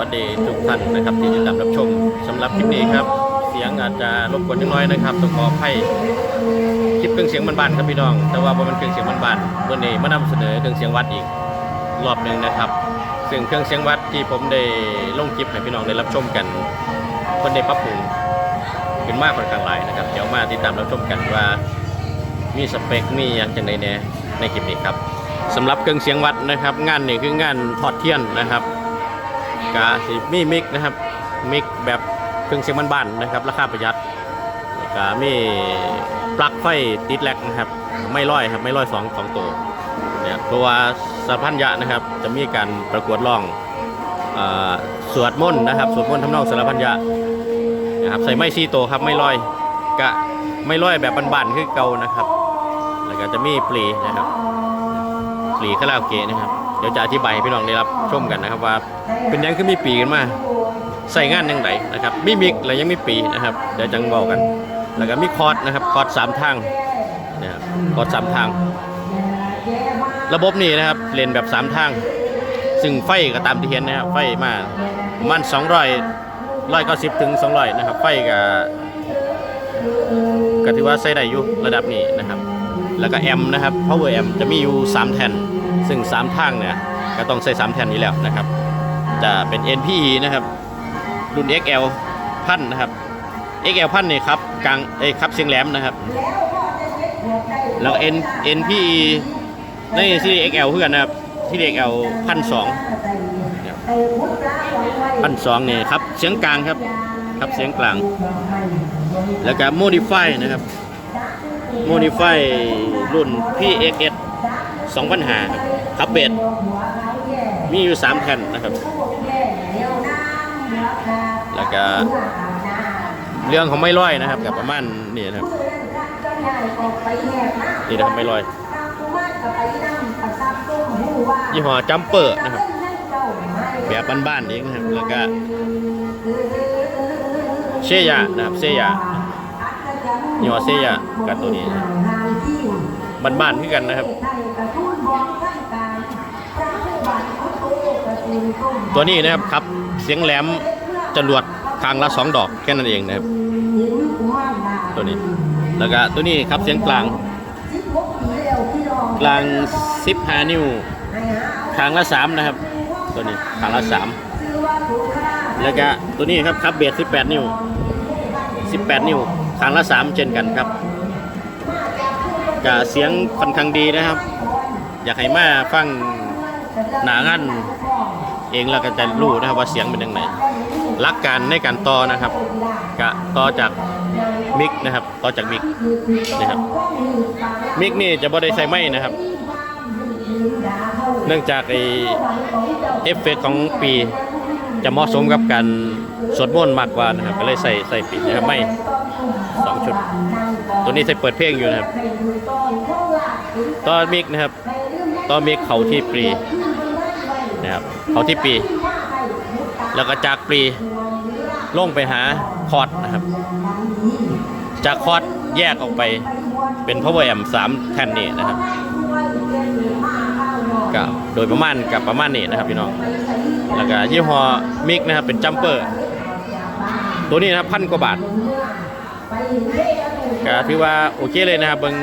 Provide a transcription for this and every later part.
วัสดีทุกท่านนะครับที่ติดตามรับชมสำหรับคลิปนี้ครับ เสียงอาจจะรบกวนนิดน้อยนะครับต้องขออภัยคลิปเครื่องเสียงบานๆครับพี่น้อง แต่ว่าเป็นเครื่องเสียงบานๆวันนี้มานำเสนอเครื่องเสียงวัดอีกรอบหนึ่งนะครับ ซึ่งเครื่องเสียงวัดที่ผมได้ลงคลิปให้พี่น้องได้รับชมกันคนได้ปรับปรุงขึ้นมากค่อนข้างหลายนะครับเดี๋ยวมาติดตามรับชมกันว่ามีสเปคมีอย่างจังใดแน่ในคลิปนี้ครับสำหรับเครื่องเสียงวัดนะครับ งานนี่คืองานทอดเทียนนะครับ กาสิมีมิกนะครับ มิกแบบเครื่องเสียงบ้านๆนะครับ ราคาประหยัดก็มีปลั๊กไฟติดแลกนะครับ ไม่ร้อยครับไม่ร้อยสองสองตัวเนี่ยเพราะว่าสารพันยะนะครับ จะมีการประกวดร้องเอ่อสวดมนต์นะครับสวดมนต์ทำนองสารพันยะนะครับใส่ไม้ซีโตวครับไม่ร้อยกะไม่ร้อยแบบบ้านๆคือเก่านะครับ แล้วก็จะมีปลีนะครับปลีคาราโอเกะนะครับ เดี๋ยวจะอธิบายให้พี่น้องได้รับชมกันนะครับว่า เป็นยังคือมีปีกันมาใส่งานยังไงนะครับมีมิกแล้วยังมีปีนะครับเดี๋ยวจังบอกกัน แล้วก็มีคอร์ดนะครับคอร์ดสามทางนะครับคอร์ดสามทาง ระบบนี้นะครับเล่นแบบสามทาง ซึ่งไฟก็ตามที่เห็นนะครับไฟมาประมันสองร้อยร้อยเก้าสิบถึงสองร้อยนะครับไฟก็ก็ถือว่าใช้ได้อยู่ระดับนี้นะครับ แล้วก็แอมนะครับ power amp จะมีอยู่3แท่น ซึ่ง3ทางเนี่ยก็ต้องใช้3แท่นนี้แล้วนะครับ จะเป็น NPE นะครับ รุ่น XL พันนะครับ XL พันเนี่ยครับกลางเอ้ครับเสียงแหลมนะครับ แล้ว N NPE ในซีรีส์ XL เพื่อนนะครับที่ XL พันสองพันสองเนี่ยครับเสียงกลางครับครับเสียงกลาง แล้วก็ modify นะครับ modify รุ่น PXS 2005ครับ ขับเบสมีอยู่3แผ่นนะครับ แล้วก็เรื่องของไม่ร้อยนะครับกับประมาณนี่นะครับนี่นะครับไม่ร้อยยี่ห้อจัมเปอร์นะครับ แบบบ้านๆเองนะครับแล้วก็เชียนะครับเชียยี่ห้อเชียกับตัวนี้นะครับบ้านๆคือกันนะครับ ตัวนี้นะครับครับ เสียงแหลมจรวดคางละสองดอกแค่นั้นเองนะครับ ตัวนี้ แล้วก็ตัวนี้ครับเสียงกลาง กลาง15นิ้วคางละ3นะครับ ตัวนี้คางละ3แล้วก็ตัวนี้ครับครับเบส18นิ้ว18นิ้วคางละ3เช่นกันครับก็เสียงค่อนข้างดีนะครับ อยากให้มาฟังหนางัน เองแล้วก็จะรู้นะครับว่าเสียงเป็นยังไงหลักการในการต่อนะครับกะต่อจากมิกนะครับต่อจากมิกนะครับมิกนี่จะบ่ได้ใส่ไม้นะครับ เนื่องจากไอเอฟเฟกต์ของปีจะเหมาะสมกับการสวดมนต์มากกว่านะครับ ก็เลยใส่ใส่ปีนะครับไม่สองชุด ตัวนี้ใส่เปิดเพลงอยู่นะครับต่อมิกนะครับต่อมิกเขาที่ปรี นะครับเขาที่ปี แล้วก็จากปีลงไปหาคอร์ดนะครับ จากคอร์ดแยกออกไปเป็น power amp 3แท่นนี้นะครับก็โดยประมาณกับประมาณนี้นะครับพี่น้องแล้วก็ยี่ห้อมิกนะครับเป็นจัมเปอร์ ตัวนี้นะครับพันกว่าบาทก็ถือว่าโอเคเลยนะครับเบิง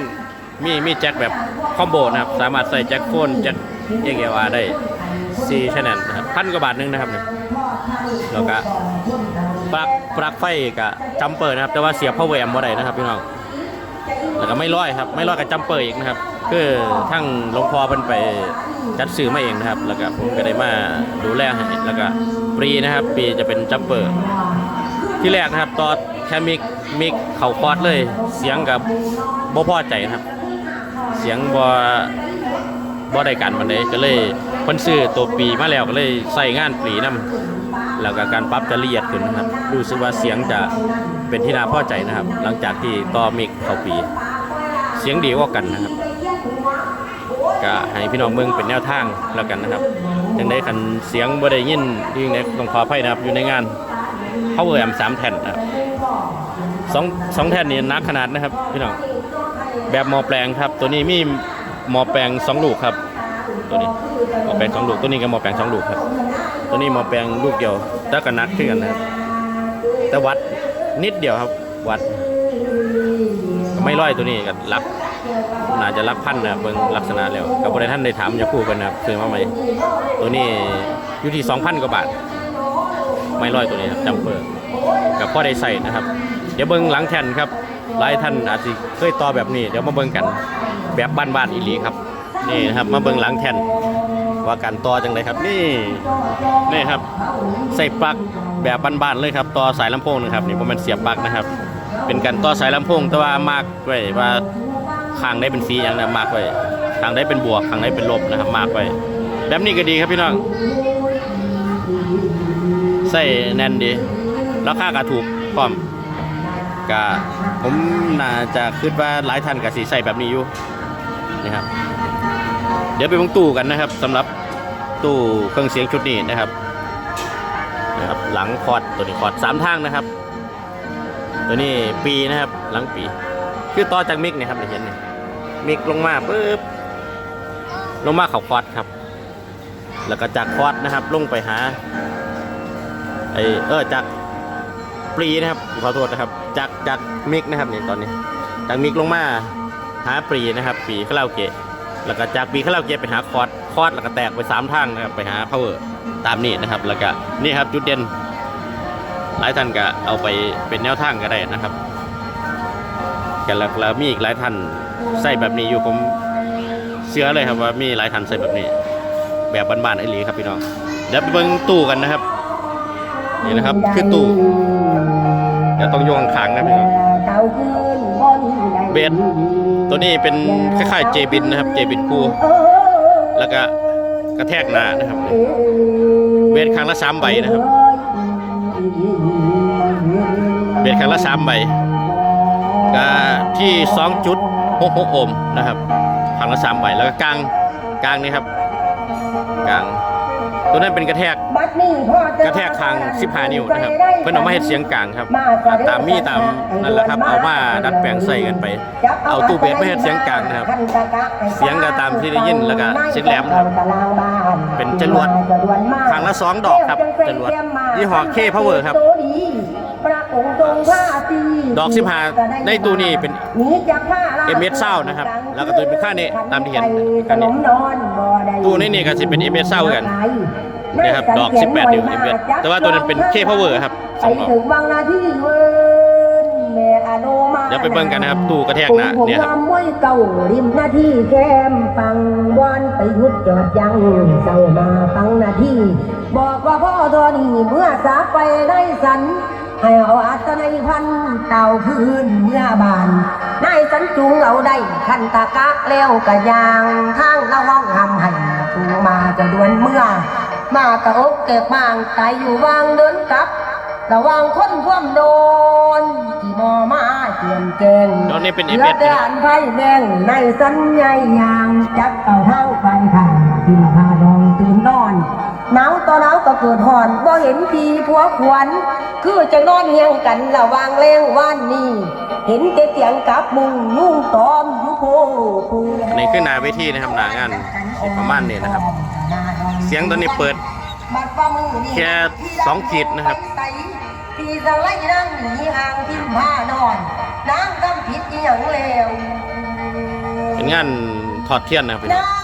มีมีแจ็คแบบคอมโบนะครับ สามารถใส่แจ็คโฟนแจ็คเอ็กเอลอาได้ 4ชแนลนะครับพันกว่าบาทหนึงนะครับเนี่ยแล้วก็ปลั๊กปลั๊กไฟกับจัมเปอร์นะครับ แต่ว่าเสียบพาวเวอร์แอมบ่ได้นะครับพี่น้องแล้วก็ไม่ร้อยครับ ไม่ร้อยกับจัมเปอร์อีกนะครับคือทั้งหลวงพ่อเพิ่นไปจัดซื้อมาเองนะครับ แล้วก็ผมก็ได้มาดูแลให้แล้วก็ปรีนะครับปรีจะเป็นจัมเปอร์ที่แรกนะครับตอนแค่มิกมิกเข่าคอร์ดเลย เสียงกับบ่พอใจนะครับ เสียงบ่บ่ได้กันมันเลยก็เลย พิ่นซื้อตัวปีมาแล้วก็เลยใส่งานปีนํแล้วก็การปรับจะละเอียดขึ้นนะครับรู้สึกว่าเสียงจะเป็นที่น่าพอใจนะครับ หลังจากที่ต่อมิกเข้าปี เสียงดีกว่ากันนะครับก็ให้พี่น้องเมืองเป็นแนวทางแล้วกันนะครับจังได้คันเสียงบ่ได้ยินที่ในต้องขออภัยนะครับอยู่ในงาน power amp 3แท่นนะครับสองสองแท่นนี้นักขนาดนะครับพี่น้องแบบหมอแปลงครับ ตัวนี้มีหมอแปลงสองลูกครับ ตัวนี้หมอแปลงสองลูกตัวนี้ก็หมอแปลงสองลูกครับ ตัวนี้หมอแปลงลูกเดียวแต่ก็นักขึ้นกันนะครับแต่วัดนิดเดียวครับ วัด ไม่ร้อยตัวนี้กับรักน่าจะรักพันนะเบิ่งลักษณะแล้วกับบริท่านได้ถามจะคู่กันนะครับซื้อมาไหมตัวนี้อยู่ที่2,000กว่าบาท ไม่ร้อยตัวนี้ครับจัมเปอร์กับพ่อได้ใส่นะครับ เดี๋ยวเบิ่งหลังแทนครับหลายท่านอาจจะเคยต่อแบบนี้ เดี๋ยวมาเบิ่งกัน แบบบ้านๆอีหลีครับ นี่นะครับมาเบิ่งหลังแทนว่าการต่อจังไดครับนี่นี่ครับใส่ปลั๊กแบบบ้านๆเลยครับต่อสายลำโพงนะครับนี่บ่แมันเสียบปลั๊กนะครับ เป็นการต่อสายลำโพงแต่ว่ามากไว้ว่าข้างได้เป็นสีอย่างนะมากไว้ข้างได้เป็นบวกข้างได้เป็นลบนะครับ มากไว้แบบนี้ก็ดีครับพี่น้องใส่แน่นดีราคาก็ถูกพร้อมก็ผมน่าจะคิดว่าหลายท่านก็สิใส่แบบนี้อยู่นี่ครับ เดี๋ยวไปเบิ่งตู้กันนะครับสำหรับตู้เครื่องเสียงชุดนี้นะครับนะครับหลังคอร์ดตัวนี้คอร์ดสามทางนะครับ ตัวนี้ปีนะครับหลังปี คือต่อจากมิกเนี่ยครับเห็นเนี่ยมิกลงมาปุ๊บลงมาเขาคอร์ดครับ แล้วก็จากคอร์ดนะครับลงไปหาไอเออจากปรีนะครับขอโทษนะครับ จากจากมิกนะครับเนี่ยตอนนี้จากมิกลงมาหาปรีนะครับ ปีคาราโอเกะ แล้วก็จากปีคาราโอเกะไปหาคอร์ดคอร์ดแล้วก็แตกไปสามทางนะครับไปหาพาวเวอร์ตามนี้นะครับ แล้วก็นี่ครับจุดเด่นหลายท่านก็เอาไปเป็นแนวทางก็ได้นะครับกันแล้วแล้วมีอีกหลายท่านใส่แบบนี้อยู่ผมเชื่อเลยครับว่ามีหลายท่านใส่แบบนี้ แบบบ้านๆไอ้หลีครับพี่น้องเดี๋ยวไปเบิ่งตู้กันนะครับนี่นะครับคือตู้เดี๋ยวต้องโยงขางๆนะพี่น้องเบส ตัวนี้เป็นคล้ายๆเจบินนะครับเจบินคู่ แล้วก็กระแทกหน้านะครับเบสครั้งละสามใบนะครับเบ็ดครั้งละสามใบก็ที่2.66โอห์มนะครับครั้งละสามใบแล้วก็กลางกลางนี่ครับกลาง ตัวนั้นเป็นกระแทกกระแทกคาง15นิ้วนะครับเพื่อนเอามาเฮ็ดเสียงกลางครับตามมีตามนั่นแหละครับ เอามาดัดแปลงใส่กันไป เอาตู้เบสมาเฮ็ดเสียงกลางนะครับ เสียงก็ตามที่ได้ยินแล้วก็เสียงแหลมนะครับเป็นจรวดครั้งละสองดอกครับจรวดยี่ห้อ K Power ครับ ดอก15ในตู้นี้เป็น MS เศร้านะครับ แล้วก็ตัวเป็นค่านี้ตามที่เห็นค่านี้ตู้นี้นี่ก็สิเป็น MS เศร้ากันนี่ครับดอก 18นิ้ว MS แต่ว่าตัวนั้นเป็น K Power ครับสองดอกถึงบางนาที่เวินแม่อโนมาเดี๋ยวไปเบิ่งกันนะครับ ตู้กระแทกหนะเนี่ยครับผมมวยเก่าริมหน้าที่แคมปังวอนไปหยุดจอดยังเศร้ามาฟังหน้าที่ บอกว่าพ่อตัวนี้เมื่อสาไปได้สัน ให้เอาอัตในพันเต่าพื้นเมื่อบานนายสันจุงเอาได้ขันตะกะแล้วกะยางทางละห้องหำให้ตูมาจะดวนเมื่อ มากะอกเก็บบางตายอยู่วางเดินกลับระวังคนพ่วมโดนที่มอมาเจียมแกงตอนนี้เป็นเหลื MS แต่อันไฟแดงในสัญญาณยางจับเอาเท้าไปทางกินพาดองตื่นนอน หนาวต่อหนาวก็เกิดหอนบ่เห็นทีผัวขวัญคือจะนอนเฮียงกันระหวางแรงว่านนี้เห็นแต่เตียงกับมุงนุ่งตอมอยู่โพพูนี่คือหน้าเวทีนะครับหน้างานสิประมาณนี้นะครับ เสียงตอนนี้เปิด แค่สองขีดนะครับที่สไลด์นั่งหนีห่างทิมผ้านอนนางกำผิดอีหยังเลวเป็นงานถอดเทียนนะครับ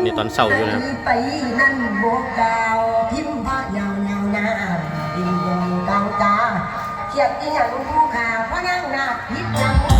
นนี้ตอนเศร้าอยู่นะครับไปนั่นโบกกาวทิมผ้ายาวยาวนาดินดงกลางกาเขียดอีหยังผู้ขาพระนางนาผิดหยัง